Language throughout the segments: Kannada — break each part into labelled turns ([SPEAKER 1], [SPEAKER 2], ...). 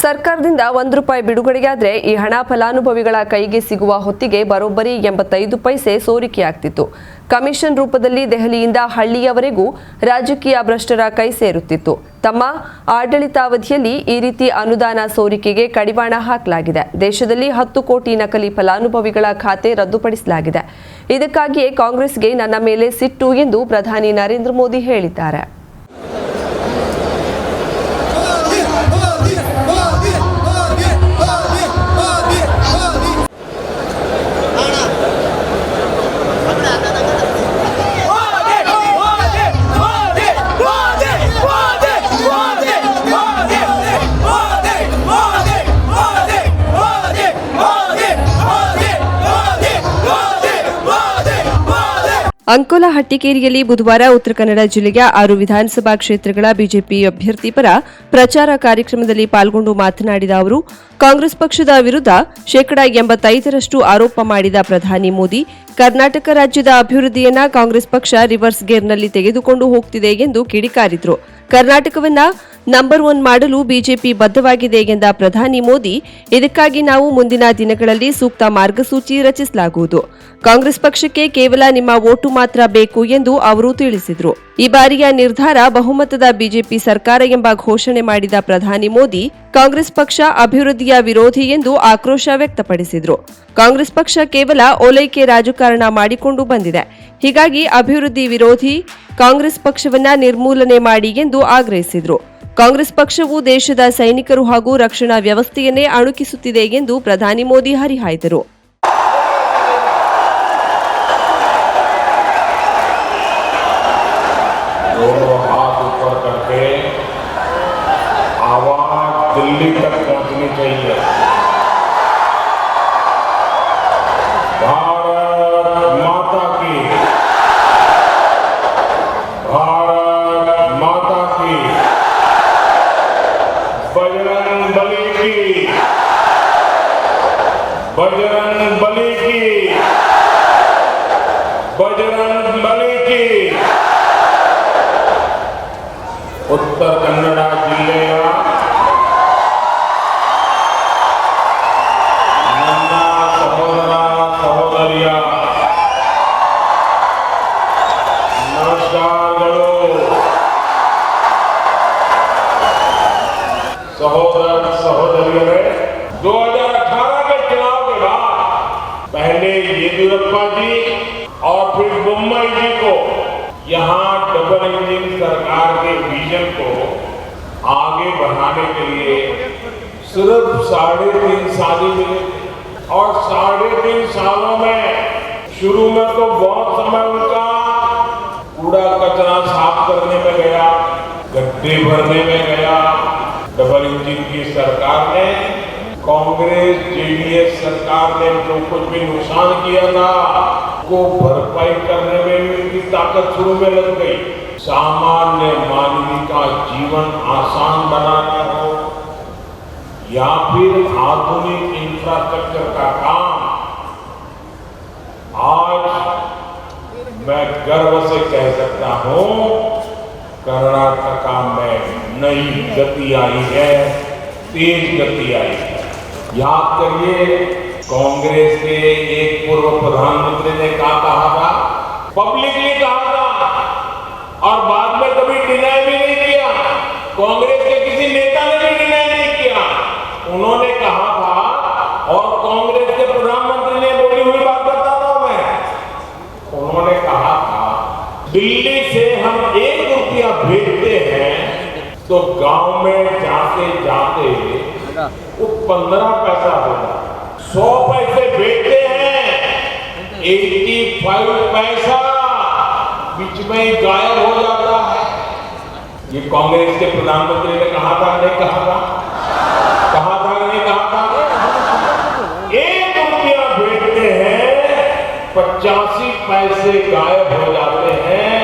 [SPEAKER 1] ಸರ್ಕಾರದಿಂದ ಒಂದು ರೂಪಾಯಿ ಬಿಡುಗಡೆಯಾದರೆ ಈ ಹಣ ಫಲಾನುಭವಿಗಳ ಕೈಗೆ ಸಿಗುವ ಹೊತ್ತಿಗೆ ಬರೋಬ್ಬರಿ ಎಂಬತ್ತೈದು ಪೈಸೆ ಸೋರಿಕೆಯಾಗ್ತಿತ್ತು. ಕಮಿಷನ್ ರೂಪದಲ್ಲಿ ದೆಹಲಿಯಿಂದ ಹಳ್ಳಿಯವರೆಗೂ ರಾಜಕೀಯ ಭ್ರಷ್ಟರ ಕೈ ಸೇರುತ್ತಿತ್ತು. ತಮ್ಮ ಆಡಳಿತಾವಧಿಯಲ್ಲಿ ಈ ರೀತಿ ಅನುದಾನ ಸೋರಿಕೆಗೆ ಕಡಿವಾಣ ಹಾಕಲಾಗಿದೆ. ದೇಶದಲ್ಲಿ ಹತ್ತು ಕೋಟಿ ನಕಲಿ ಫಲಾನುಭವಿಗಳ ಖಾತೆ ರದ್ದುಪಡಿಸಲಾಗಿದೆ. ಇದಕ್ಕಾಗಿಯೇ ಕಾಂಗ್ರೆಸ್ಗೆ ನನ್ನ ಮೇಲೆ ಸಿಟ್ಟು ಎಂದು ಪ್ರಧಾನಿ ನರೇಂದ್ರ ಮೋದಿ ಹೇಳಿದ್ದಾರೆ. ಅಂಕೋಲ ಹಟ್ಟಿಕೇರಿಯಲ್ಲಿ ಬುಧವಾರ ಉತ್ತರ ಕನ್ನಡ ಜಿಲ್ಲೆಯ ಆರು ವಿಧಾನಸಭಾ ಕ್ಷೇತ್ರಗಳ ಬಿಜೆಪಿ ಅಭ್ಯರ್ಥಿ ಪರ ಪ್ರಚಾರ ಕಾರ್ಯಕ್ರಮದಲ್ಲಿ ಪಾಲ್ಗೊಂಡು ಮಾತನಾಡಿದ ಅವರು, ಕಾಂಗ್ರೆಸ್ ಪಕ್ಷದ ವಿರುದ್ಧ ಶೇಕಡಾ ಎಂಬತ್ತೈದರಷ್ಟು ಆರೋಪ ಮಾಡಿದ ಪ್ರಧಾನಿ ಮೋದಿ, ಕರ್ನಾಟಕ ರಾಜ್ಯದ ಅಭಿವೃದ್ಧಿಯನ್ನ ಕಾಂಗ್ರೆಸ್ ಪಕ್ಷ ರಿವರ್ಸ್ ಗೇರ್ನಲ್ಲಿ ತೆಗೆದುಕೊಂಡು ಹೋಗ್ತಿದೆ ಎಂದು ಕಿಡಿಕಾರಿದ್ರು. ಕರ್ನಾಟಕವನ್ನ ನಂಬರ್ ಒನ್ ಮಾಡಲು ಬಿಜೆಪಿ ಬದ್ಧವಾಗಿದೆ ಎಂದ ಪ್ರಧಾನಿ ಮೋದಿ, ಇದಕ್ಕಾಗಿ ನಾವು ಮುಂದಿನ ದಿನಗಳಲ್ಲಿ ಸೂಕ್ತ ಮಾರ್ಗಸೂಚಿ ರಚಿಸಲಾಗುವುದು. ಕಾಂಗ್ರೆಸ್ ಪಕ್ಷಕ್ಕೆ ಕೇವಲ ನಿಮ್ಮ ಓಟು ಮಾತ್ರ ಬೇಕು ಎಂದು ಅವರು ತಿಳಿಸಿದರು. ಈ ಬಾರಿಯ ನಿರ್ಧಾರ ಬಹುಮತದ ಬಿಜೆಪಿ ಸರ್ಕಾರ ಎಂಬ ಘೋಷಣೆ ಮಾಡಿದ ಪ್ರಧಾನಿ ಮೋದಿ, ಕಾಂಗ್ರೆಸ್ ಪಕ್ಷ ಅಭಿವೃದ್ಧಿಯ ವಿರೋಧಿ ಎಂದು ಆಕ್ರೋಶ ವ್ಯಕ್ತಪಡಿಸಿದರು. ಕಾಂಗ್ರೆಸ್ ಪಕ್ಷ ಕೇವಲ ಓಲೈಕೆ ರಾಜಕಾರಣ ಮಾಡಿಕೊಂಡು ಬಂದಿದೆ. ಹೀಗಾಗಿ ಅಭಿವೃದ್ಧಿ ವಿರೋಧಿ ಕಾಂಗ್ರೆಸ್ ಪಕ್ಷವನ್ನ ನಿರ್ಮೂಲನೆ ಮಾಡಿ ಎಂದು ಆಗ್ರಹಿಸಿದರು ಕಾಂಗ್ರೆಸ್ ಪಕ್ಷವು ದೇಶದ ಸೈನಿಕರು ಹಾಗೂ ರಕ್ಷಣಾ ವ್ಯವಸ್ಥೆಯನ್ನೇ ಅಣುಕಿಸುತ್ತಿದೆ ಎಂದು ಪ್ರಧಾನಿ ಮೋದಿ ಹರಿಹಾಯ್ದರು
[SPEAKER 2] दोनों हाथ ऊपर करके आवाज दिल्ली तक पहुंचनी चाहिए ಉತ್ತರ ಕನ್ನಡ ಜಿಲ್ಲೆಯ आगे बढ़ाने के लिए सिर्फ़ साढ़े तीन साल ही मिले। और साढ़े तीन सालों में शुरू में तो बहुत समय उनका कूड़ा कचरा साफ़ करने में गया, गड्ढे भरने में गया। डबल इंजन की सरकार ने, कांग्रेस, जेडीएस सरकार ने जो कुछ भी नुकसान किया था को भरपाई करने में भी उनकी ताकत शुरू में लग गई। सामान्य मानवी का जीवन आसान बनाना हो, या फिर आधुनिक इंफ्रास्ट्रक्चर का काम, आज मैं गर्व से कह सकता हूँ कर्नाटका में नई गति आई है, तेज गति आई है। याद करिए, कांग्रेस के एक पूर्व प्रधानमंत्री ने कहा था पब्लिकली कहा था, और बाद में कभी डिनाई भी नहीं किया कांग्रेस के किसी नेता ने भी डिनाई नहीं किया उन्होंने कहा था और कांग्रेस के प्रधानमंत्री ने बोली हुई बात बताता हूँ मैं उन्होंने कहा था दिल्ली से हम एक रुपया भेजते हैं तो गाँव में जाते जाते वो पंद्रह पैसा होगा सौ पैसे भेजते हैं। एट्टी फाइव पैसा बीच में ही गायब हो जाता है। ये कांग्रेस के प्रधानमंत्री ने कहा था नहीं कहा था? कहा था नहीं कहा था? एक रुपया भेजते हैं पचासी पैसे गायब हो जाते हैं।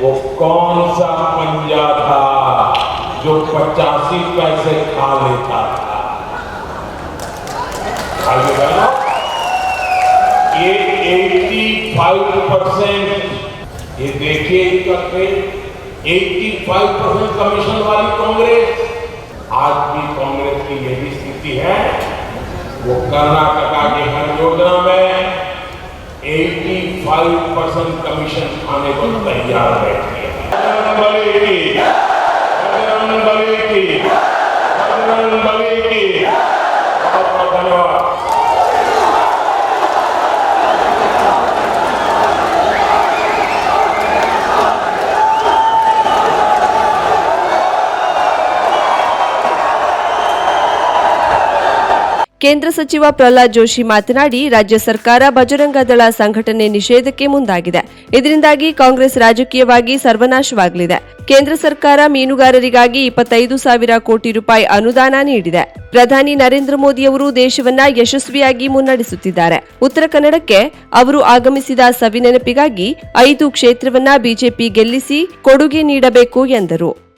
[SPEAKER 2] वो कौन सा पंजा था? जो पचासी पैसे खा लेता था। ये 85 परसेंट ये देखिए इनका ट्रेंड 85 परसेंट कमीशन वाली कांग्रेस। आज भी कांग्रेस के यही स्थिति है। वो कर्नाटका के हर योजना में 85 परसेंट कमीशन खाने को तैयार बैठी है ng baliki! Sabi ng baliki! Dapat magdalawa.
[SPEAKER 3] ಕೇಂದ್ರ ಸಚಿವ ಪ್ರಹ್ಲಾದ್ ಜೋಶಿ ಮಾತನಾಡಿ, ರಾಜ್ಯ ಸರ್ಕಾರ ಬಜರಂಗ ದಳ ಸಂಘಟನೆ ನಿಷೇಧಕ್ಕೆ ಮುಂದಾಗಿದೆ. ಇದರಿಂದಾಗಿ ಕಾಂಗ್ರೆಸ್ ರಾಜಕೀಯವಾಗಿ ಸರ್ವನಾಶವಾಗಲಿದೆ. ಕೇಂದ್ರ ಸರ್ಕಾರ ಮೀನುಗಾರರಿಗಾಗಿ ಇಪ್ಪತ್ತೈದು ಸಾವಿರ ಕೋಟಿ ರೂಪಾಯಿ ಅನುದಾನ ನೀಡಿದೆ. ಪ್ರಧಾನಿ ನರೇಂದ್ರ ಮೋದಿಯವರು ದೇಶವನ್ನ ಯಶಸ್ವಿಯಾಗಿ ಮುನ್ನಡೆಸುತ್ತಿದ್ದಾರೆ. ಉತ್ತರ ಕನ್ನಡಕ್ಕೆ ಅವರು ಆಗಮಿಸಿದ ಸವಿನೆನಪಿಗಾಗಿ ಐದು ಕ್ಷೇತ್ರವನ್ನ ಬಿಜೆಪಿ ಗೆಲ್ಲಿಸಿ ಕೊಡುಗೆ ನೀಡಬೇಕು ಎಂದರು.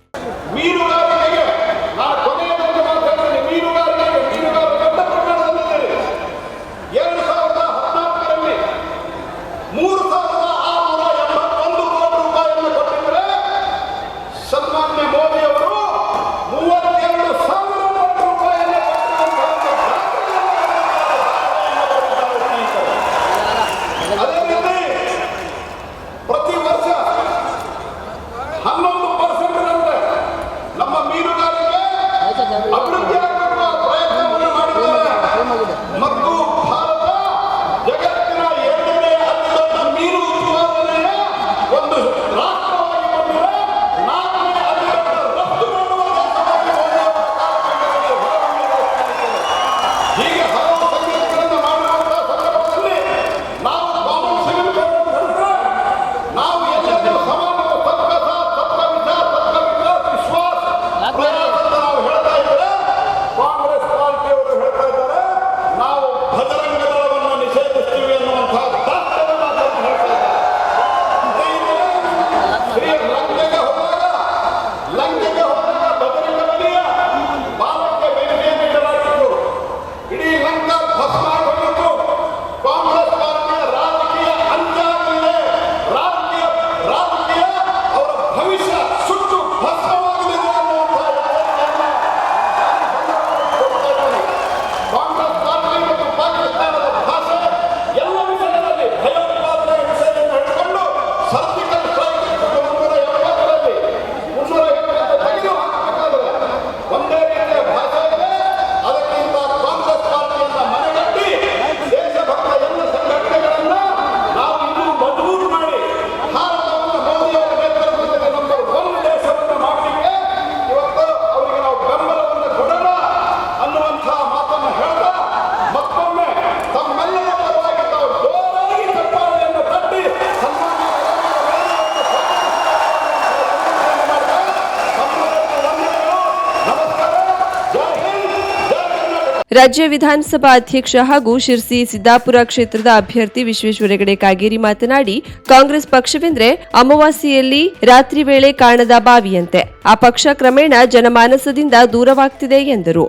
[SPEAKER 3] ರಾಜ್ಯ ವಿಧಾನಸಭಾ ಅಧ್ಯಕ್ಷ ಹಾಗೂ ಶಿರ್ಸಿ ಸಿದ್ದಾಪುರ ಕ್ಷೇತ್ರದ ಅಭ್ಯರ್ಥಿ ವಿಶ್ವೇಶ್ವರ ಹೆಗಡೆ ಕಾಗೇರಿ ಮಾತನಾಡಿ, ಕಾಂಗ್ರೆಸ್ ಪಕ್ಷವೆಂದರೆ ಅಮಾವಾಸ್ಯೆಯಲ್ಲಿ ರಾತ್ರಿ ವೇಳೆ ಕಾಣದ ಬಾವಿಯಂತೆ. ಆ ಪಕ್ಷ ಕ್ರಮೇಣ ಜನಮಾನಸದಿಂದ ದೂರವಾಗ್ತಿದೆ ಎಂದರು.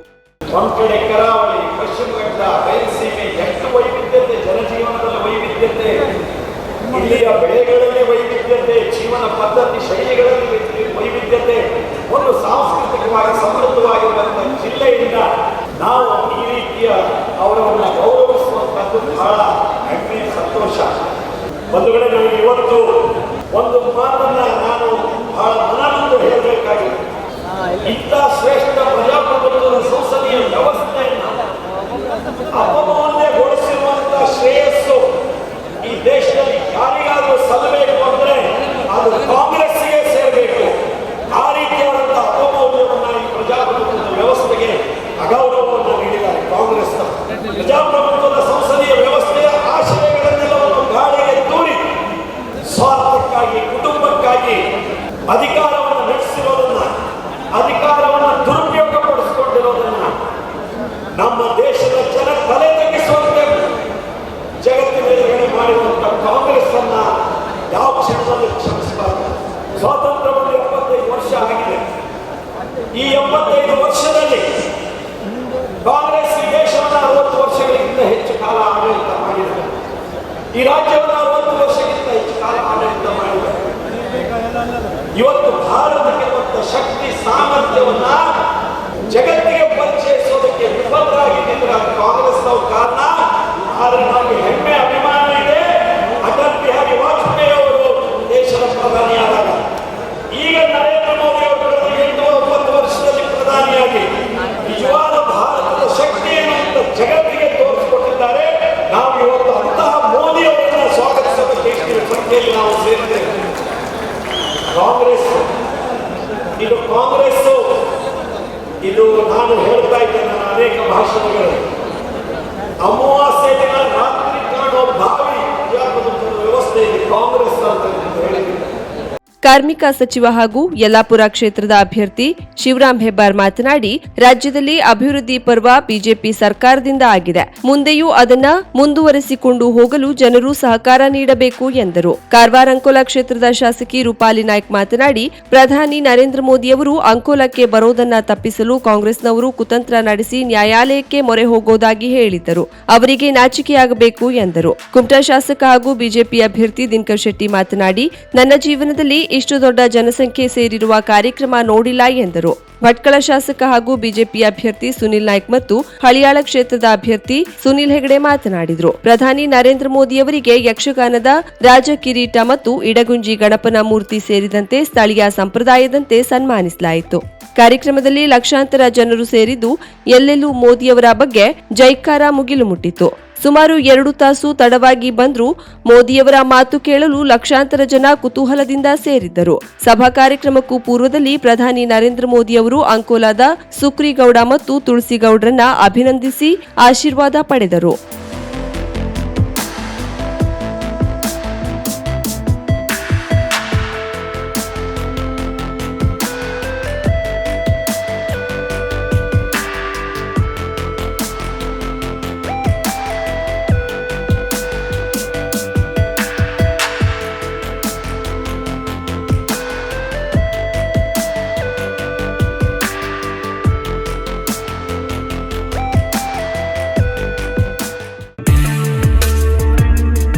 [SPEAKER 4] ಸಾಂಸ್ಕೃತಿಕವಾಗಿ ಸಮೃದ್ಧವಾಗಿರುವಂತಹ ಜಿಲ್ಲೆಯಿಂದ ನಾವು ರೀತಿಯ ಅವರನ್ನು ಗೌರವಿಸುವಂತಹದ್ದು ಬಹಳ ಹೆಮ್ಮೆ, ಸಂತೋಷ. ಒಂದು ಕಡೆ ನಮಗೆ ಇವತ್ತು ಒಂದು ಮಾತನ್ನ ನಾನು ಬಹಳ ಮನನೊಂದು ಹೇಳಬೇಕಾಗಿದೆ. ಇಂಥ ಶ್ರೇಷ್ಠ ಪ್ರಜಾಪ್ರಭುತ್ವದ ಸಂಸದೀಯ ವ್ಯವಸ್ಥೆಯನ್ನು ಅಪಮೌಲ್ಯಗೊಳಿಸಿರುವಂತಹ ಶ್ರೇಯಸ್ಸು ಈ ದೇಶದಲ್ಲಿ ಯಾರಿಗಾದರೂ ಸಲ್ಲಬೇಕು ಅಂದ್ರೆ ಅದು ಕಾಂಗ್ರೆಸ್ಗೆ ಸೇರಬೇಕು. ಆ ರೀತಿಯಾದಂತಹ ಅಪಮೌಲ್ಯವನ್ನ ಈ ಪ್ರಜಾಪ್ರಭುತ್ವದ ವ್ಯವಸ್ಥೆಗೆ ಕಾಂಗ್ರೆಸ್ ಪ್ರಜಾಪ್ರಭುತ್ವದ ಸಂಸದೀಯ ವ್ಯವಸ್ಥೆಯ ಇವತ್ತು ಭಾರತಕ್ಕೆ ಕೊಟ್ಟ ಶಕ್ತಿ ಸಾಮರ್ಥ್ಯವನ್ನ ಜಗತ್ತಿಗೆ ಪರಿಚಯಿಸೋದಕ್ಕೆ ವಿಫಲರಾಗಿ ನಿಂತ ಕಾಂಗ್ರೆಸ್ ಕಾರಣ ಪರಿಚಯಿಸೋದು ನಾನು ಹೇಳ್ತಾ ಇದ್ದೇನೆ ಅನೇಕ ಭಾಷಣಗಳು. ಅಮಾವಾಸ್ಯ ದಿನ ರಾತ್ರಿ ಕಾಣುವ ಭಾವಿ ವ್ಯವಸ್ಥೆ ಇದೆ. ಕಾಂಗ್ರೆಸ್
[SPEAKER 1] ಕಾರ್ಮಿಕ ಸಚಿವ ಹಾಗೂ ಯಲ್ಲಾಪುರ ಕ್ಷೇತ್ರದ ಅಭ್ಯರ್ಥಿ ಶಿವರಾಮ್ ಹೆಬ್ಬಾರ್ ಮಾತನಾಡಿ, ರಾಜ್ಯದಲ್ಲಿ ಅಭಿವೃದ್ಧಿ ಪರ್ವ ಬಿಜೆಪಿ ಸರ್ಕಾರದಿಂದ ಆಗಿದೆ. ಮುಂದೆಯೂ ಅದನ್ನ ಮುಂದುವರೆಸಿಕೊಂಡು ಹೋಗಲು ಜನರು ಸಹಕಾರ ನೀಡಬೇಕು ಎಂದರು. ಕಾರವಾರ ಅಂಕೋಲಾ ಕ್ಷೇತ್ರದ ಶಾಸಕಿ ರೂಪಾಲಿ ನಾಯ್ಕ್ ಮಾತನಾಡಿ, ಪ್ರಧಾನಿ ನರೇಂದ್ರ ಮೋದಿ ಅವರು ಅಂಕೋಲಾಕ್ಕೆ ಬರೋದನ್ನ ತಪ್ಪಿಸಲು ಕಾಂಗ್ರೆಸ್ನವರು ಕುತಂತ್ರ ನಡೆಸಿ ನ್ಯಾಯಾಲಯಕ್ಕೆ ಮೊರೆ ಹೋಗೋದಾಗಿ ಹೇಳಿದ್ದರು. ಅವರಿಗೆ ನಾಚಿಕೆಯಾಗಬೇಕು ಎಂದರು. ಕುಮಟಾ ಶಾಸಕ ಹಾಗೂ ಬಿಜೆಪಿ ಅಭ್ಯರ್ಥಿ ದಿನಕರ್ ಶೆಟ್ಟಿ ಮಾತನಾಡಿ, ನನ್ನ ಜೀವನದಲ್ಲಿ ಇಷ್ಟು ದೊಡ್ಡ ಜನಸಂಖ್ಯೆ ಸೇರಿರುವ ಕಾರ್ಯಕ್ರಮ ನೋಡಿಲ್ಲ ಎಂದರು. ಭಟ್ಕಳ ಶಾಸಕ ಹಾಗೂ ಬಿಜೆಪಿ ಅಭ್ಯರ್ಥಿ ಸುನಿಲ್ ನಾಯ್ಕ್ ಮತ್ತು ಹಳಿಯಾಳ ಕ್ಷೇತ್ರದ ಅಭ್ಯರ್ಥಿ ಸುನಿಲ್ ಹೆಗಡೆ ಮಾತನಾಡಿದರು. ಪ್ರಧಾನಿ ನರೇಂದ್ರ ಮೋದಿಯವರಿಗೆ ಯಕ್ಷಗಾನದ ರಾಜ ಕಿರೀಟ ಮತ್ತು ಇಡಗುಂಜಿ ಗಣಪನ ಮೂರ್ತಿ ಸೇರಿದಂತೆ ಸ್ಥಳೀಯ ಸಂಪ್ರದಾಯದಂತೆ ಸನ್ಮಾನಿಸಲಾಯಿತು. ಕಾರ್ಯಕ್ರಮದಲ್ಲಿ ಲಕ್ಷಾಂತರ ಜನರು ಸೇರಿದ್ದು, ಎಲ್ಲೆಲ್ಲೂ ಮೋದಿಯವರ ಬಗ್ಗೆ ಜೈಕಾರ ಮುಗಿಲು ಮುಟ್ಟಿತು. ಸುಮಾರು ಎರಡು ತಾಸು ತಡವಾಗಿ ಬಂದರೂ ಮೋದಿಯವರ ಮಾತು ಕೇಳಲು ಲಕ್ಷಾಂತರ ಜನ ಕುತೂಹಲದಿಂದ ಸೇರಿದ್ದರು. ಸಭಾ ಕಾರ್ಯಕ್ರಮಕ್ಕೂ ಪೂರ್ವದಲ್ಲಿ ಪ್ರಧಾನಿ ನರೇಂದ್ರ ಮೋದಿ ಅವರು ಅಂಕೋಲಾದ ಸುಕ್ರಿಗೌಡ ಮತ್ತು ತುಳಸಿಗೌಡರನ್ನ ಅಭಿನಂದಿಸಿ ಆಶೀರ್ವಾದ ಪಡೆದರು.